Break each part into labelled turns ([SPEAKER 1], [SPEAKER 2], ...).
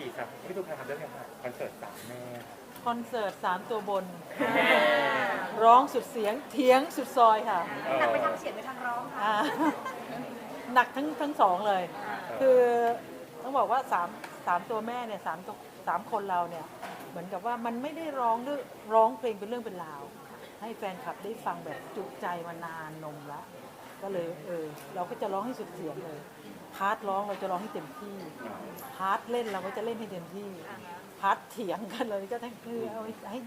[SPEAKER 1] สี่ครับพี่ตุ๊กทำเรื่องอะไรคอนเสิร์ตสามแม่
[SPEAKER 2] คอนเสิร์ตสามตัวบน ร้องสุดเสียงเถียงสุดซอยค่ะ
[SPEAKER 1] เออ
[SPEAKER 3] หนักไปทางเสียงหรือทางร้องคะ
[SPEAKER 2] อ่าหนักทั้งทั้งสองเลย คือต้องบอกว่าสามสามตัวแม่เนี่ยสามตัวสามคนเราเนี่ย เหมือนกับว่ามันไม่ได้ร้องด้วยร้องเพลงเป็นเรื่องเป็นราว ให้แฟนคลับได้ฟังแบบจุใจมานานนมละ ก็เลยเออเราก็จะร้องให้สุดเสียงเลย พาร์ทร้องเราจะร้องให้เต็มที่ พาร์ทเล่นเราก็จะเล่นให้เต็มที่ พาร์ทเถียงกันเลยก็ทั้งคือเอาให้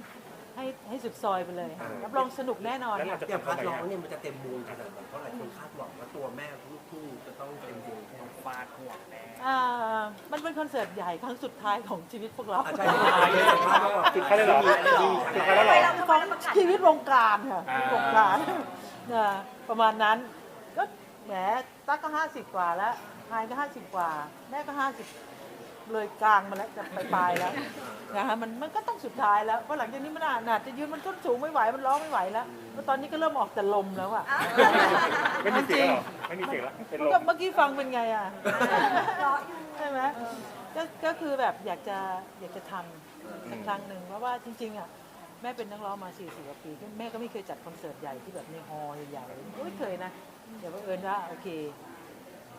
[SPEAKER 2] ให้ให้สุดซอยไปเลยค่ะรับรองสนุกแน่นอน
[SPEAKER 1] แล้วเรา
[SPEAKER 2] ค่ะ
[SPEAKER 1] จะ
[SPEAKER 4] อย่าง
[SPEAKER 1] ทำ
[SPEAKER 4] พัด
[SPEAKER 1] อะไร
[SPEAKER 4] ร้อง
[SPEAKER 1] นะ
[SPEAKER 4] เนี่ยมันจะเต็มวงขนาดไหนเพราะหลายคนคาดหวังว่าตัวแม่ลูกทุ่งจะต้องเต็มวง
[SPEAKER 5] ฟาดหัวแน่
[SPEAKER 2] อ่ามันเป็นคอนเสิร์ตใหญ่ครั้งสุดท้ายของชีวิตพวกเรา
[SPEAKER 4] อาจารย์เลยสัมภาษณ์ว่าแบบ
[SPEAKER 1] ปิดเขาเลยเหรอ
[SPEAKER 4] มีอะไรดี
[SPEAKER 1] ปิดเขาแล้วเหรอ
[SPEAKER 3] เราทำไมเราประกาศ
[SPEAKER 2] ชีวิตวงการค่ะวงการนะประมาณนั้น ก็แหมตั๊กก็ห้าสิบกว่าแล้วพายก็ห้าสิบกว่า แม่ก็ห้าสิบเลยกลางมาแล้วจะไปปลายๆแล้วนะคะมันมันก็ต้องสุดท้ายแล้วเพราะหลังจากนี้มันอาจจะยืนมันต้นสูงไม่ไหวมันร้องไม่ไหวแล้วเพราะตอนนี้ก็เริ่มออกแต่ลมแล้วอะ
[SPEAKER 1] ไม่มีเสียงแล้วเหรอไม่มีเสียงแล้วเป็นล
[SPEAKER 2] ก็
[SPEAKER 1] ม
[SPEAKER 2] เมื่อกี้ฟังเป็นไงอะ
[SPEAKER 3] ร้องอยู่
[SPEAKER 2] ใช่ไหมก็ก็คือแบบอยากจะอยากจะทำสักครั้งหนึ่งเพราะว่าจริง ๆอะ แม่เป็นนักร้องมา40กว่าปีแม่ก็ไม่เคยจัดคอนเสิร์ตใหญ่ที่แบบในฮอลล์ใหญ่ๆไม่เคยนะเดี๋ยวบังเอิญว่าโอเค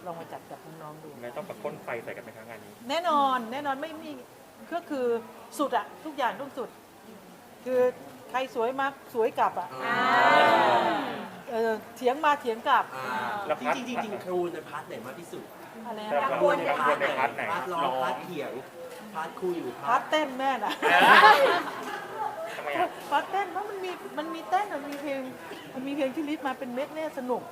[SPEAKER 2] ลองมาจัดกับน้องๆดู
[SPEAKER 1] แม่ต้องประพ่นไฟใส่กันไหมครั้งานนี้
[SPEAKER 2] แน่นอนแน่นอนไม่มีก็คือสุดอะทุกอย่างต้องสุด คือใครสวยมากสวยกลับอะเออเถียงมาเถียงกลับ
[SPEAKER 4] อ่าจริงๆจริงๆครูในพาร์ทไหนมากที่สุด
[SPEAKER 2] อะไร
[SPEAKER 1] แต่
[SPEAKER 2] นะ
[SPEAKER 1] กังวลกังวลในพาร์ทไหน
[SPEAKER 4] พาร์ทร้องพาร์ทเถียงพาร์ทคุยหรือ
[SPEAKER 2] พั
[SPEAKER 4] พาร์
[SPEAKER 2] ด
[SPEAKER 4] ท
[SPEAKER 2] เต้นแม่น่ะ
[SPEAKER 1] ทำ ไมอะ
[SPEAKER 2] พอเต้นเพราะมันมีมันมีเต้นมันมีเพลงมันมีเพลงที่ลิสต์มาเป็นเม็ดเนี่ยสนุก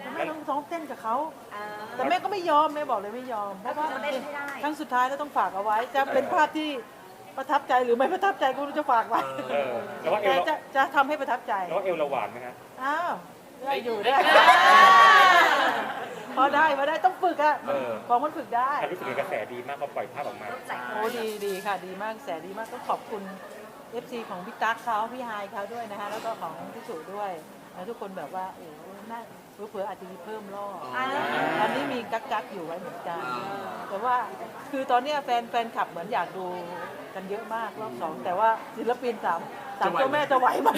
[SPEAKER 2] แล้วแม่ต้องซ้อมเต้นกับเขา
[SPEAKER 3] อ่า
[SPEAKER 2] แต่แม่ก็ไม่ยอมแม่บอกเลยไม่ยอมเพราะว่า
[SPEAKER 3] ก็คือจะเต้นให้ได้
[SPEAKER 2] ครั้งสุดท้ายแล้วต้องฝากเอาไว้ จะเป็นภาพที่ประทับใจหรือไม่ประทับใจก็ไม่รู้จะฝากไว้
[SPEAKER 1] เออแล้วว่าเอ
[SPEAKER 2] แต่
[SPEAKER 1] ล
[SPEAKER 2] จะจะทำให้ประทับใจ
[SPEAKER 1] แล้วว่าเอลเราหวานไหมครับ
[SPEAKER 2] อ้าวได้อยู่ได้พอได้พอได้ต้องฝึกอะ
[SPEAKER 1] เออ
[SPEAKER 2] ของมันฝึกได้
[SPEAKER 1] รู้สึกว่ากระแสดีมากพอปล่อยภาพออกมา
[SPEAKER 2] โอ้ดีดีค่ะ ดีมากแสดีมากต้องขอบคุณ FC ของพี่ตั๊กเขาพี่ไฮายเขาด้วยนะคะแล้วก็ของพี่สุด้วยแล้วทุกคนแบบว่าโอ้น่าเผื่อๆอาจจะมีเพิ่มรอบ
[SPEAKER 3] อ่า
[SPEAKER 2] ตอนนี้มีกักกักๆอยู่ไว้เหมือนกัน แต่ว่าคือตอนเนี้ยแฟนแฟนคลับเหมือนอยากดูกันเยอะมากรอบสองแต่ว่าศิลปินสามสามเจ้าแม่จะไหวไหม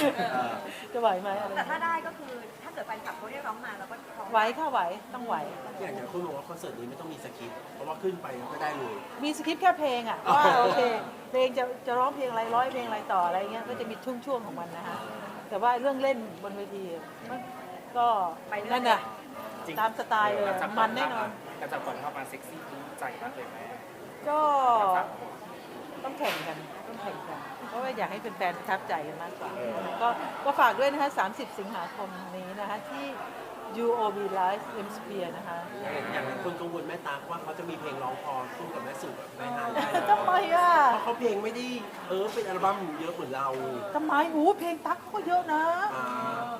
[SPEAKER 2] จะไหวไหมอะไร
[SPEAKER 3] แต่ถ้าได้ก็คือถ้าเกิดแฟนคลับเขาเรียกร้องมาเราก็พร้อม
[SPEAKER 2] ไหวค่ะไหวต้องไหว
[SPEAKER 4] อย่างอย่างคุณบอกว่าคอนเสิร์ตนี้ไม่ต้องมีสคริปต์เพราะว่าขึ้นไปก็ได้เลย
[SPEAKER 2] มีสคริปต์แค่เพลงอะว่าโอเคเพลงจะจะร้องเพลงอะไรร้อยเพลงอะไรต่ออะไรเงี้ยก็จะมีช่วงๆของมันนะคะแต่ว่าเรื่องเล่นบนเวทีมันก็นั่นน่ะตามสไตล์เลยมันแน่นอน
[SPEAKER 5] กระจับก่อนเข้ามาเซ็กซี่รู้ใจมากเลยแม่
[SPEAKER 2] ก็ต้องแข่งกันต้องแข่งกัน เพราะว่าอยากให้แฟนๆประทับใจกันมากกว่า
[SPEAKER 1] เออ
[SPEAKER 2] ก็ก็ฝากด้วยนะคะ 30 สิงหาคมนี้นะคะ ที่ UOB Live M Sphere นะคะ
[SPEAKER 4] อย่างคนกังวลแม่ตากว่าเขาจะมีเพลงร้องพอสู้กับแม่สุแม่ฮายได้
[SPEAKER 2] ทำไมอะ
[SPEAKER 4] เพราะเขาเพลงไม่ได้เออเป็นอัลบั้มเยอะเหมือนเรา
[SPEAKER 2] ทำไมหูเพลงตั๊กเขาก็เยอะนะ
[SPEAKER 4] อ่า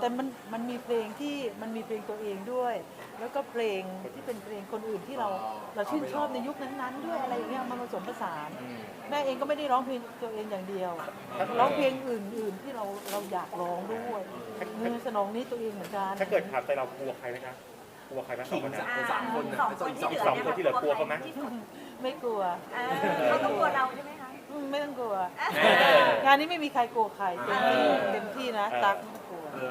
[SPEAKER 2] แต่มันมันมีเพลงที่มันมีเพลงตัวเองด้วย แล้วก็เพลงที่เป็นเพลงคนอื่นที่เราเราชื่นชอบในยุคนั้นๆ ด้วยอะไรอย่างเงี้ยมาผสมผสานแม่เองก็ไม่ได้ร้องเพลงตัวเองอย่างเดียวร้องเพลงอื่น ๆที่เราเราอยากร้องด้วยเนื้อสนองนี้ตัวเองเหมือนกัน
[SPEAKER 1] ถ้าเกิดถามใจเรากลัวใครไหมครับกลัวใครไหมสอ
[SPEAKER 4] ขิ
[SPEAKER 1] ง
[SPEAKER 4] ง
[SPEAKER 1] คนนั้น
[SPEAKER 4] สามคนนะ
[SPEAKER 3] สองคนที่เหลื
[SPEAKER 1] อีกสองคนที่เหลือกลัวเขาไหม
[SPEAKER 3] ที่สุด
[SPEAKER 2] ไม่กลัว
[SPEAKER 3] เออเขาต้องกลัวเราใช่ไหมคะ
[SPEAKER 2] อืมไม่ต้องกลัว
[SPEAKER 1] เออ
[SPEAKER 2] งานนี้ไม่มีใครกลัวใครเต็มที่เต็มที่นะ
[SPEAKER 1] เออ
[SPEAKER 2] ตักไม่ต้องกลัว
[SPEAKER 4] เอ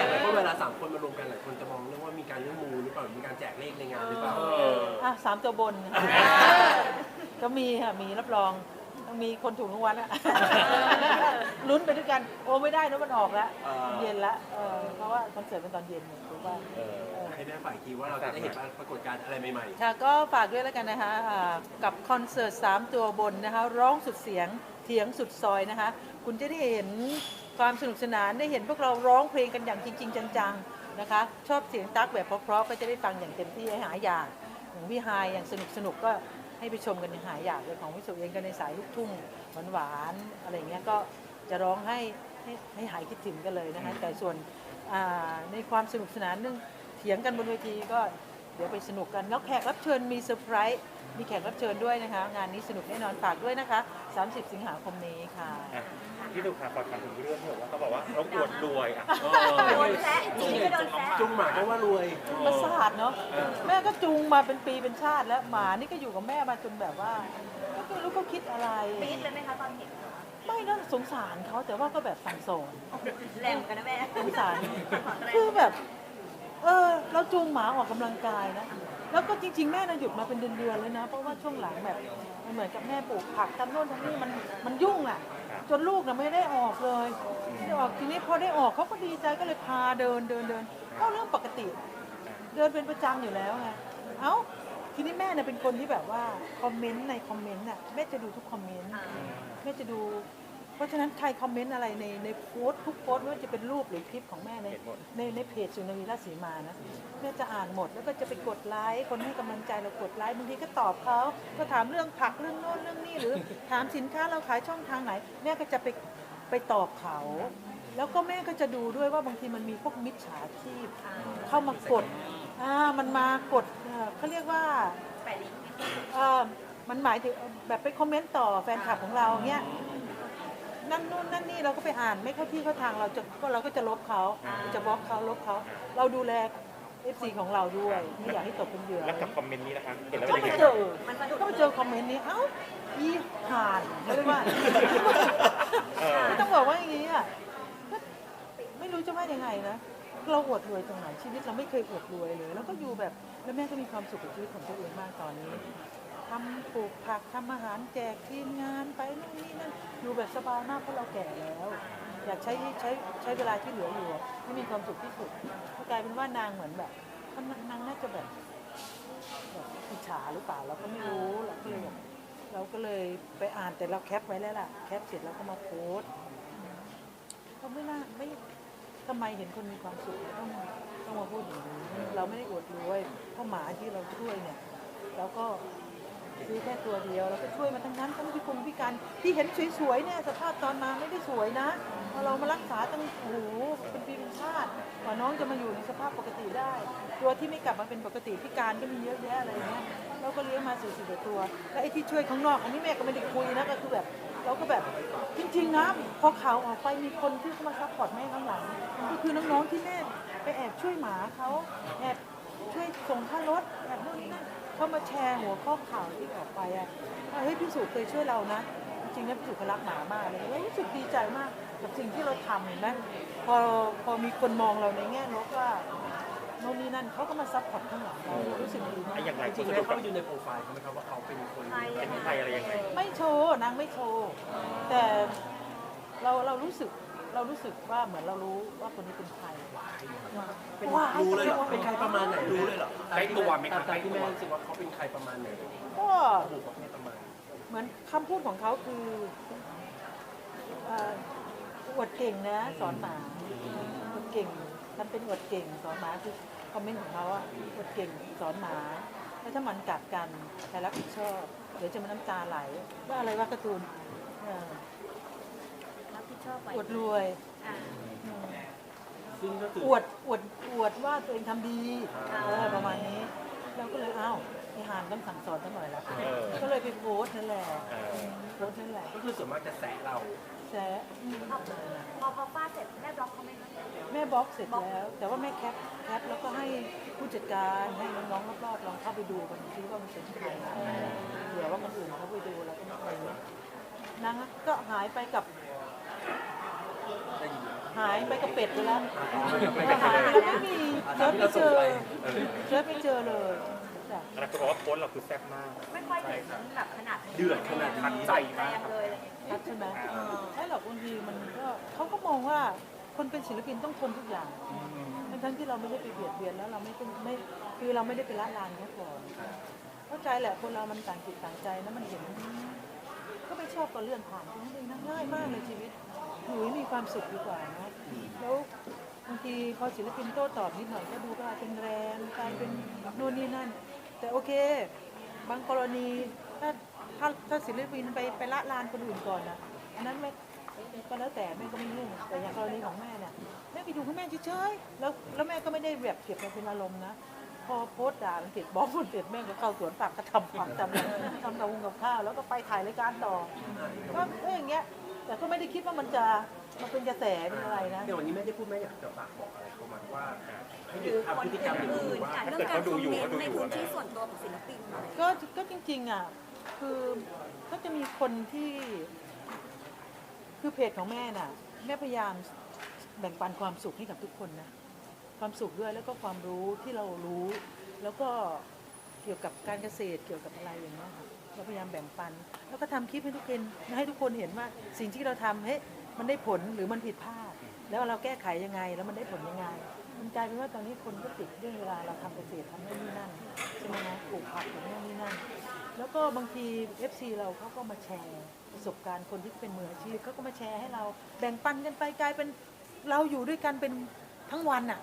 [SPEAKER 4] อเพราะเวลาสามคนมารวมกันหลายคนจะมองเรื่องว่ามีการเรื่องมูหรือเปล่ามีการแจกเลขในงานหรือเปล่า
[SPEAKER 2] อะสามตัวบนนะคะก็มีค่ะมีรับรองต้องมีคนถูกรางวัลอะลุ้นไปด้วยกันโอ้ไม่ได้นะมันออกแล้ว
[SPEAKER 4] เย็
[SPEAKER 2] นละเออเพราะว่าคอนเสิร์ตเป็นตอนเย็นเนี่ยถูกป่ะ
[SPEAKER 4] ให้แม่ฝ่ายทีว่าเราจะได้เห็นปรากฏการณ์อะไรใหม่
[SPEAKER 2] ค่ะก็ฝากด้วยแล้วกันนะคะกับคอนเสิร์ตสามตัวบนนะคะ ร้องสุดเสียงเถียงสุดซอยนะคะ คุณจะได้เห็นความสนุกสนานได้เห็นพวกเราร้องเพลงกันอย่างจริง ๆ จังๆนะคะ ชอบเสียงตั๊กแบบเพราะๆก็จะได้ฟังอย่างเต็มที่ให้หายอยากอย่างพี่ไฮายอย่างสนุกสนุกๆก็ให้ไปชมกันอย่างหายอยากเลยของพี่สุเองก็ในสายลูกทุ่งหวานๆอะไรอย่างเงี้ยก็จะร้องให้ให้ให้หายคิดถึงกันเลยนะคะแต่ส่วนอ่าในความสนุกสนานเรื่องเถียงกันบนเวทีก็ เดี๋ยวไปสนุกกัน แล้วแขกรับเชิญมีเซอร์ไพรส์มีแขกรับเชิญด้วยนะคะ งานนี้สนุกแน่นอนฝากด้วยนะคะ 30 สิงหาคมนี้ค่ะ
[SPEAKER 1] อะพี่ดูค่ะขอถามถึงเรื่องที่บอกว่าเขาบอกว่าเราอวดรวยอะ
[SPEAKER 3] โดนแซะจริงก็โดนแซะ
[SPEAKER 4] ๆจุงหมากก็ว่ารวย
[SPEAKER 2] ประสาทเนาะแม่ก็จูงมาเป็นปีเป็นชาติแล้วหมานี่ก็อยู่กับแม่มาจนแบบว่า ก็ไม่รู้เขาคิดอะไร
[SPEAKER 3] ปี๊ดเลยไหมคะตอนเห็น
[SPEAKER 2] ไม่นะสงสารเขาแต่ว่าก็แบบสั่งสอน
[SPEAKER 3] แรงกันนะแม่
[SPEAKER 2] สงสารคือแบบ เออเราจูงหมาออกกำลังกายนะ แล้วก็จริง ๆ แม่น่ะหยุดมาเป็นเดือนๆเลยนะ เพราะว่าช่วงหลังแบบมันเหมือนกับแม่ปลูกผักทำโน่นทำนี่มันมันยุ่งอะ จนลูกน่ะไม่ได้ออกเลยไม่ได้ออกทีนี้พอได้ออกเขาก็ดีใจก็เลยพาเดินเดินเดินก็เรื่องปกติ เดินเป็นประจำอยู่แล้วไงเอ้าทีนี้แม่เนี่ยเป็นคนที่แบบว่าคอมเมนต์ในคอมเมนต์น่ะแม่จะดูทุกคอมเมนต์แม่จะดูเพ ราะฉะนั้นใครคอมเมนต์อะไรในในโพสต์ทุกโพสต์ไม่ว่าจะเป็นรูปหรือคลิปของแม่ใน
[SPEAKER 1] เห็นหมด
[SPEAKER 2] ในในเพจสุนทรีราชสีมานะแม่จะอ่านหมดแล้วก็จะไปกดไลค์คนให้กำลังใจเรากดไลค์บางทีก็ตอบเขาก็ถามเรื่องผักเรื่องโน้นเรื่องนี้หรือถามสินค้าเราขายช่องทางไหน แม่ก็จะไปไปตอบเขา แล้วก็แม่ก็จะดูด้วยว่าบางทีมันมีพวกมิจฉาชีพเข้ามากดอ่ามันมากดเอ่อเขาเรียกว่า
[SPEAKER 3] แปะลิงก์
[SPEAKER 2] เอ่อมันหมายถึงแบบไปคอมเมนต์ต่อแฟนคลับของเราเงี้ย นั่นนู่นนั่นนี่เราก็ไปอ่านไม่เข้าที่เข้าทางเราจะก็เราก็จะลบเขาจะบล็อกเขาลบเขาเราดูแลเอฟซีของเราด้วยไม่อยากให้ตกเป็นเหยื่อ
[SPEAKER 1] แล้วกับคอมเมนต์นี้นะคะเห็นแล้ว
[SPEAKER 2] ก็
[SPEAKER 1] เป็น
[SPEAKER 2] ไป
[SPEAKER 1] ยังไง
[SPEAKER 2] เจอ
[SPEAKER 3] มันสะดุด
[SPEAKER 2] ก็ไปเจอคอมเมนต์นี้เอ้าอีห่านเขาเรียกว่า
[SPEAKER 1] เออ
[SPEAKER 2] ไม่ต้องบอกว่าอย่างนี้อะก็ไม่รู้จะว่ายังไงนะเราอวดรวยตรงไหนชีวิตเราไม่เคยอวดรวยเลย แล้วก็อยู่แบบแล้วแม่ก็มีความสุขกับชีวิตของตัวเองมากตอนนี้ ทำปลูกผักทำอาหารแจกทีมงานไปนู่นนี่นั่นอยู่แบบสบายมากเพราะเราแก่แล้ว อยากใช้ใช้ใช้เวลาที่เหลืออยู่ให้มีความสุขที่สุดก็กลายเป็นว่านางเหมือนแบบนางน่าจะแบบแบบอิจฉาหรือเปล่าเราก็ไม่รู้เราก็เลยเราก็เลยไปอ่านแต่เราแคปไว้แล้วล่ะแคปเสร็จแล้วก็มาโพสต์ก็ไม่น่าไม่ทำไมเห็นคนมีความสุขต้องต้องมาพูดอย่างนี้เราไม่ได้อวดรวยเพราะหมาที่เราช่วยเนี่ยเราก็ ซื้อแค่ตัวเดียวเราก็ช่วยมาทั้งนั้นทั้งพิกลพิการที่เห็นสวยๆเนี่ยสภาพตอนมาไม่ได้สวยนะพอเรามารักษาตั้งโอ้โหเป็นปีเป็นชาติกว่าน้องจะมาอยู่ในสภาพปกติได้ ตัวที่ไม่กลับมาเป็นปกติพิการก็มีเยอะแยะอะไรเงี้ยเราก็เลี้ยงมาสี่สิบตัว แล้วไอ้ที่ช่วยข้างนอกอันนี้แม่ก็ไม่ได้คุยนะก็คือแบบเราก็แบบจริงๆนะพอข่าวออกไปมีคนที่เข้ามาซัพพอร์ตแม่ข้างหลังก็คือน้องๆที่แม่ไปแอบช่วยหมาเขาแอบช่วยส่งค่ารถแอบนู่นนี่นั่น เขามาแชร์หัวข้อข่าวที่ออกไปอะว่าเฮ้ยพี่สุเคยช่วยเรานะ จริงๆนะพี่สุเขารักหมามากเลยเฮ้ยรู้สึกดีใจมากกับสิ่งที่เราทำเห็นไหมพอพอมีคนมองเราในแง่ลบว่าโน่นนี่นั่นเขาก็มาซัพพอร์ตข้างหลังเรารู้สึกดีมาก
[SPEAKER 1] ไอ้อย่างไร
[SPEAKER 4] จริงๆ
[SPEAKER 1] ส
[SPEAKER 4] แม่
[SPEAKER 1] นุก
[SPEAKER 4] เข้า
[SPEAKER 1] กับ
[SPEAKER 4] ไปดูในโปรไฟล์เขาไหมครับว่าเขาเป็นคน
[SPEAKER 3] ใคร
[SPEAKER 1] เป็นใครอะไรยังไง
[SPEAKER 2] ไม่โชว์นางไม่โชว์แต่เราเรารู้สึก เรารู้สึกว่าเหมือนเรารู้ว่าคนนี้เป็นใคร
[SPEAKER 4] เป็น
[SPEAKER 2] ว้าย
[SPEAKER 4] รู้เลยเหรอเป็นใครประมาณไหนรู้เลยเหรอ
[SPEAKER 5] ใกล้ตัวไหมครับ
[SPEAKER 4] ตามที่แม่รู้สึกว่าเขาเป็นใครประมาณไหน
[SPEAKER 2] ก็
[SPEAKER 4] ระบุประเภทประมาณ
[SPEAKER 2] เหมือนคำพูดของเขาคือเอ่ออวดเก่งนะ สอนหมาอวดเก่งมันเป็นอวดเก่งสอนหมาคือคอมเมนต์ของเขาอะอวดเก่งสอนหมาแล้วถ้ามันกัดกันใครรับผิดชอบเดี๋ยวจะมาน้ำตาไหลว่าอะไรว่าการ์ตูนเออ
[SPEAKER 3] รับผิด ชอบไป
[SPEAKER 2] อวดรวย
[SPEAKER 3] อ่า
[SPEAKER 2] อืม
[SPEAKER 4] ซึ่งก็คือ
[SPEAKER 2] อวดอวดอวดว่าตัวเองทำดีเออประมาณนี้ เราก็เลยอ้าวไอหานต้องสั่งสอนสักหน่อยละ
[SPEAKER 1] เออ
[SPEAKER 2] ก็เลยไปโพสต์นั่นแหละ
[SPEAKER 1] เออ
[SPEAKER 2] โพสต์นั่นแหละ
[SPEAKER 4] ก็คือส่วนมากจะแซะเรา
[SPEAKER 2] แซะอืม
[SPEAKER 3] พอพอฟาดเสร็จแม่บล็อกเขาไหมคะ
[SPEAKER 2] แม่บล็อกเสร็จแล้ว แต่ว่าแม่แคปแคปแล้วก็ให้ผู้จัดการให้น้องๆรอบๆลองเข้าไปดูกันซิว่ามันเป็นใครเผื่อว่าคนอื่นเขาไปดูแล้วก็ไม่เคยนางก็หายไปกับ หายไปกับเป็ดไปแล้วพอหายไปแล้วไม่มีเจอไม่เจอเจอไม่เจอเลยจ้ะ
[SPEAKER 1] อะไรก็บอกว่าโพสต์เราคือแซ่บมาก
[SPEAKER 3] ไม่ค่อยเห็นแบบขนาดนี้
[SPEAKER 4] เดือดขนาด
[SPEAKER 5] ทัน
[SPEAKER 4] นี้
[SPEAKER 5] ใจ
[SPEAKER 3] แร
[SPEAKER 5] มาก
[SPEAKER 3] งเลยอะไรอย่างเงี้ย
[SPEAKER 2] ชัดใช่ไหมใช่หรอกบางทีมันก็เขาก็มองว่าคนเป็นศิลปินต้องทนทุกอย่างทั้งๆที่เราไม่ได้ไปเบียดเบียนแล้วเราไม่เป็นไม่คือเราไม่ได้ไปละลานเขาก่อนเข้าใจแหละคนเรามันต่างจิตต่างใจนะมันเห็น ก็ไม่ชอบก็เลื่อนผ่านแค่นั้นเองนะง่ายมากเลยชีวิตอยู่ให้มีความสุขดีกว่านะแล้วบางทีพอศิลปินโต้ตอบนิดหน่อยก็ดูกลายเป็นแรงกลายเป็นนู่นนี่นั่น แต่โอเค บางกรณีถ้าถ้าถ้าศิลปินไปไปละลานคนอื่นก่อนนะอันนั้นไม่ก็แล้วแต่แม่ก็ไม่ยุ่งแต่อย่างกรณีของแม่เนี่ยแม่ไปดูของแม่เฉยๆแล้วแล้วแม่ก็ไม่ได้แบบเก็บมาเป็นอารมณ์นะ พอโพสต์ด่ามันเสร็จบล็อกมันเสร็จแม่ก็เข้าสวนผักก็ทำผักทำอะไรทำกับหุงกับข้าวแล้วก็ไปถ่ายรายการต่อก็เอออย่างเงี้ย แต่ก็ไม่ได้คิดว่ามันจะมันเป็นกระแสเป็นอะไรนะ
[SPEAKER 4] เดี๋ยววันนี้แม่ได้พูดแม่อยากจะฝากบอกอะไรเขามาว่าให้ห
[SPEAKER 3] ห
[SPEAKER 4] ยุ
[SPEAKER 3] รื
[SPEAKER 4] ด
[SPEAKER 3] อ
[SPEAKER 4] ทำ
[SPEAKER 3] คน
[SPEAKER 4] พฤติกรรมอย่างนี้
[SPEAKER 3] อื่น
[SPEAKER 4] ว่า
[SPEAKER 3] อะ
[SPEAKER 1] ถ้า
[SPEAKER 3] เรื่อ
[SPEAKER 1] เกิ
[SPEAKER 3] ง
[SPEAKER 1] ด
[SPEAKER 3] การ
[SPEAKER 1] เขา
[SPEAKER 3] ค
[SPEAKER 1] ดู
[SPEAKER 3] อม
[SPEAKER 1] อยู่
[SPEAKER 3] เมน
[SPEAKER 1] เขา
[SPEAKER 3] ต์
[SPEAKER 1] ดู
[SPEAKER 3] ใน
[SPEAKER 1] อยู่
[SPEAKER 3] พื้น
[SPEAKER 1] อะ
[SPEAKER 3] ที่
[SPEAKER 1] แม่
[SPEAKER 3] ส่วนตัวของศิลปินอะไร
[SPEAKER 2] ก็ก็จริงๆอะคือก็จะมีคคนที่คือเพจของแม่น่ะ แม่พยายามแบ่งปันความสุขให้กับทุกคนนะ ความสุขด้วยแล้วก็ความรู้ที่เรารู้ แล้วก็เกี่ยวกับการเกษตรเกี่ยวกับอะไรอย่างเงี้ยค่ะเราพยายามแบ่งปัน แล้วก็ทำคลิปให้ทุกคนให้ทุกคนเห็นว่าสิ่งที่เราทำเฮ้ยมันได้ผลหรือมันผิดพลาด แล้วเราแก้ไขยังไงแล้วมันได้ผลยังไงมันกลายเป็นว่าตอนนี้คนก็ติดเรื่องเวลาเราทำเกษตรทำนู่นนี่นั่นใช่ไหมนะปลูกผักปลูกนู่นนี่นั่นแล้วก็บางที FC เราเขาก็มาแชร์ประสบการณ์คนที่เป็นมืออาชีพเขาก็มาแชร์ให้เราแบ่งปันกันไปกลายเป็นเราอยู่ด้วยกันเป็นทั้งวันอะ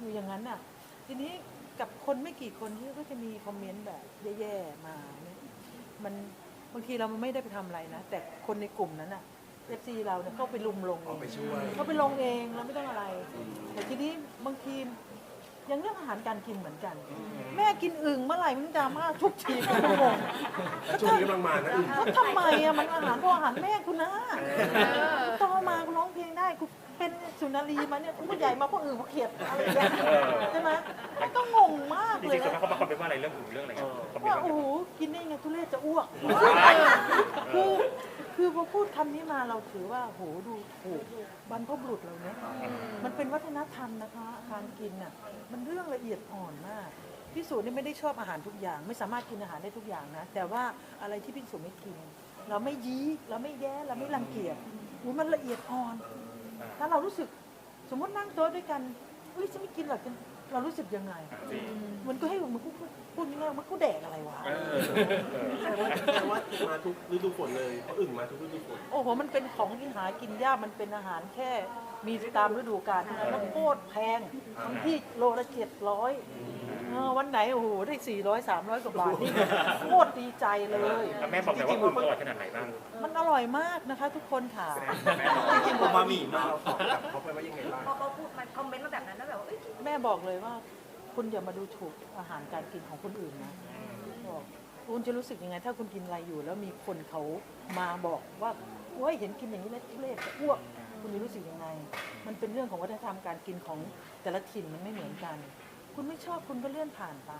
[SPEAKER 2] อยู่อย่างนั้นอะทีนี้กับคนไม่กี่คนที่ก็จะมีคอมเมนต์แบบแย่ๆมาเนี่ยมันบางทีเราไม่ได้ไปทำอะไรนะ แต่คนในกลุ่มนั้นอะ FC เราเนี่ยเขาไปลุมลงเอ
[SPEAKER 4] เอา
[SPEAKER 2] ง
[SPEAKER 4] ไปช่วย
[SPEAKER 2] เขาไปลงเองเราไม่ต้องอะไร แต่ทีนี้บางทีอย่างเรื่องอาหารการกินเหมือนกัน แม่กินอึ่งเมื่อไหร่มันดราม่าทุกทีก็งง
[SPEAKER 4] แล้วช่วงนี้กำลังมานะอึ่ง
[SPEAKER 2] แล้วทำไมอะมันอาหารพวกอาหารแม่คุณนะโตมากูร้องเพลงได้ กูเป็นสุนารีมาเนี่ยผู้ใหญ่มาพวกอื่นพวกเขียดอะไรอย่างเงี้ยใช่ไหมมันก็งงมาก
[SPEAKER 1] จ
[SPEAKER 2] เลย
[SPEAKER 1] ริงๆส่วน
[SPEAKER 2] นะ
[SPEAKER 1] มากเขามาคอมเมนต์ว่าอะไรเรื่องอื่นเรื่องอะไรเงี้ยคอมเมน
[SPEAKER 2] ว่า
[SPEAKER 1] ต์ว่า
[SPEAKER 2] โอ้โหกินได้ไงทุเรศจะอ้วกคือคือพอพูดคำนี้มาเราถือว่าโหดูถูกบรรพบุรุษเราเนี่ยมันเป็นวัฒนธรรมนะคะการกินน่ะมันเรื่องละเอียดอ่อนมากพี่สูจน์นี่ไม่ได้ชอบอาหารทุกอย่าง ไม่สามารถกินอาหารได้ทุกอย่างนะ แต่ว่าอะไรที่พี่สูจน์ไม่กิน เราไม่ยี้เราไม่แย้เราไม่รังเกียจอุ๊ยมันละเอียดอ่อน ถ้าเรารู้สึกสมมตินั่งโต๊ะด้วยกันเฮ้ยฉันไม่กินหรอกฉันเรารู้สึกยังไง
[SPEAKER 1] จริง
[SPEAKER 2] มันก็ให้มันก็พูดง่ายๆมันก็แดกอะไรวะ
[SPEAKER 1] เออเออ
[SPEAKER 4] แปลว่าแปลว่ามาทุกฤดูฝนเลยเพราะอึ่งมาทุกฤดูฝน
[SPEAKER 2] โอ้โห มันเป็นของกินหากินยาก มันเป็นอาหารแค่มีตามฤดูกาลเท่านั้นแล้วโคตรแพงบางที่โลละเจ็ดร้อยวันไหน โอ้โห ได้สี่ร้อยสามร้อยกว่าบาทนี่โคตรดีใจเลย
[SPEAKER 1] แล้วแม่บอกแต่ว่าอึ่งอร่อยขนาดไหนบ้าง
[SPEAKER 2] มันอร่อยมากนะคะทุกคนค่ะ
[SPEAKER 4] จริงๆผ มมาหมี่มาเราตอบกลับเขาไปว่ายังไงบ้าง
[SPEAKER 3] พอเขาพูดมันคอมเมนต์มาแบบนั้นแล้วแบบว่าเอ้ย
[SPEAKER 2] แม่บอกเลยว่า คุณอย่ามาดูถูกอาหารการกินของคนอื่นนะบอกคุณจะรู้สึกยังไง ถ้าคุณกินอะไรอยู่ แล้วมีคนเขามาบอกว่าโอ้ยเห็นกินอย่างนี้แล้วทุเรศจะอ้วกคุณจะรู้สึกยังไง มันเป็นเรื่องของวัฒนธรรมการกินของแต่ละถิ่นมันไม่เหมือนกัน คุณไม่ชอบคุณก็เลื่อนผ่านไป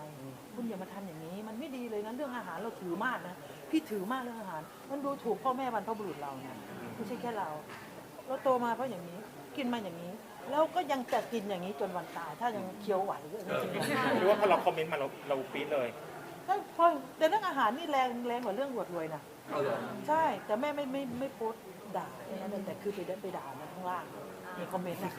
[SPEAKER 2] คุณอย่ามาทำอย่างนี้ มันไม่ดีเลยนะเรื่องอาหารเราถือมากนะพี่ถือมากเรื่องอาหาร มันดูถูกพ่อแม่บรรพบุรุษเรานะไม่ใช่แค่เรา เราโตมาเพราะอย่างนี้ กินมาอย่างนี้ แล้วก็ยังจะกินอย่างนี้จนวันตาย ถ้ายังเคี้ยวไหวก็จริง
[SPEAKER 1] หรือว่าพอเราคอมเมนต์มาเราเราปี๊ดเลย
[SPEAKER 2] ๆก็พอแต่เรื่องอาหารนี่แรงแรงกว่าเรื่องอวดรวยนะ
[SPEAKER 4] เอาเลย
[SPEAKER 2] ใช่ แต่แม่ไม่ไม่ไม่โพสต์ด่าแค่นั้นเองแต่คือไปได้ไปด่ามาข้างล่าง ในคอมเมนต์นะ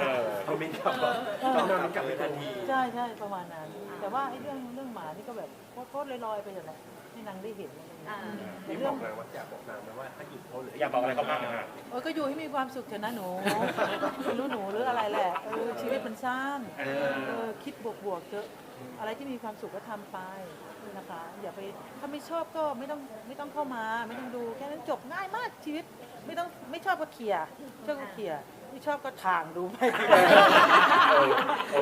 [SPEAKER 1] เออ
[SPEAKER 4] คอมเมนต์กลับว่าต้องนำกลับไปทันที
[SPEAKER 2] ใช่ใช่ประมาณนั้น แต่ว่าไอ้เรื่องเรื่องหมานี่ก็แบบโพสต์โพสต์ลอยๆไปอย่างนั้นให้นางได้เห็นอะไรอย่างเงี้ย
[SPEAKER 3] อ่า
[SPEAKER 2] แต่
[SPEAKER 4] นี่บ
[SPEAKER 2] เรื่อ
[SPEAKER 4] องกนางว่าอยากบอกนางนะว่าถ้าหยุดเขาเหลือ
[SPEAKER 1] อยากบอกอะไรเขาบ้างนะฮะ
[SPEAKER 2] เออก็อยู่ให้มีความสุขเถอะนะหนูไม่รู้หนูหรืออะไรแหละเออชีวิตมันสั้น
[SPEAKER 1] เอ
[SPEAKER 2] เอ
[SPEAKER 1] อ
[SPEAKER 2] อคิดบวกๆเถอะอะไรที่มีความสุขก็ทำไปนะคะ อย่าไปถ้าไม่ชอบก็ไม่ต้องไม่ต้องเข้ามา ไม่ต้องดูแค่นั้นจบง่ายมากชีวิต ไม่ต้องไม่ชอบก็เคลียร์ชอบก็เคลียร์ไม่ชอบก็ทางดูไป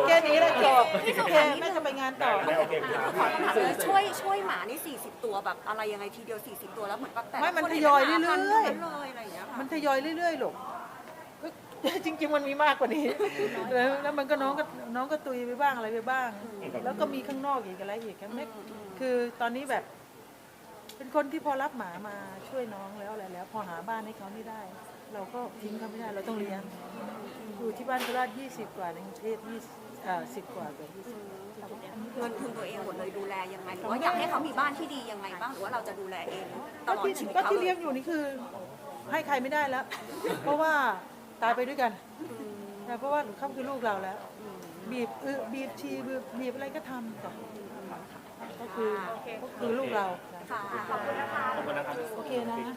[SPEAKER 2] แค่นี้แหละจบโอเคแม่จะไปงานต่อ
[SPEAKER 1] ได้โอเค
[SPEAKER 6] ขอคำถามเลยช่วยช่วยหมานี่ 40 ตัวแบบอะไรยังไงทีเดียว 40 ตัวแล้วเหมือนแบบแต่ละ
[SPEAKER 2] ไม่มัน
[SPEAKER 6] ค
[SPEAKER 2] ทยอย
[SPEAKER 6] ห็น
[SPEAKER 2] เรื่
[SPEAKER 6] ห
[SPEAKER 2] อยๆ
[SPEAKER 6] พันทั้งนั้นเลยอะไรอย่างเงี้ยค่ะ
[SPEAKER 2] มันทยอยเรื่อยๆหรอกก็ จริง ๆ มันมีมากกว่านี้ แล้วแล้วมันก็น้องก็น้องก็ตุยไปบ้างอะไรไปบ้าง แล้วก็มีข้างนอกอีกอะไรอีกแม่คือตอนนี้แบบ เป็นคนที่พอรับหมามาช่วยน้องแล้วอะไรแล้ว พอหาบ้านให้เขาไม่ได้ เราก็ทิ้งเขาไม่ได้เราต้องเลี้ยงอยู่ที่บ้านโคราชยี่สิบกว่าในกรุงเทพยี่สิบกว่าเกือบยี่สิบ
[SPEAKER 6] เงินทุนตัวเองหมดเลยดูแลยังไงหรือว่าอยากให้เขามีบ้านที่ดียังไงบ้างหรือว่าเราจะดูแลเองต
[SPEAKER 2] ก็
[SPEAKER 6] ลอด
[SPEAKER 2] ที่
[SPEAKER 6] ชีวิต
[SPEAKER 2] ก็
[SPEAKER 6] เขา
[SPEAKER 2] ที่
[SPEAKER 6] เล
[SPEAKER 2] เลี้ย
[SPEAKER 6] ย
[SPEAKER 2] งอยู่นี่คือ ให้ใครไม่ได้แล้ว เพราะว่าตายไปด้วยกันแต่เพราะว่าเขาคือลูกเราแล้ว บีบเออบีบชีบีบบีบอะไรก็ทำจ้ะก็คือก็คือลูกเรา
[SPEAKER 6] ค่ะ
[SPEAKER 3] ขอบคุณนะคะ
[SPEAKER 5] ขอบคุณนะครับ
[SPEAKER 2] โอเคนะ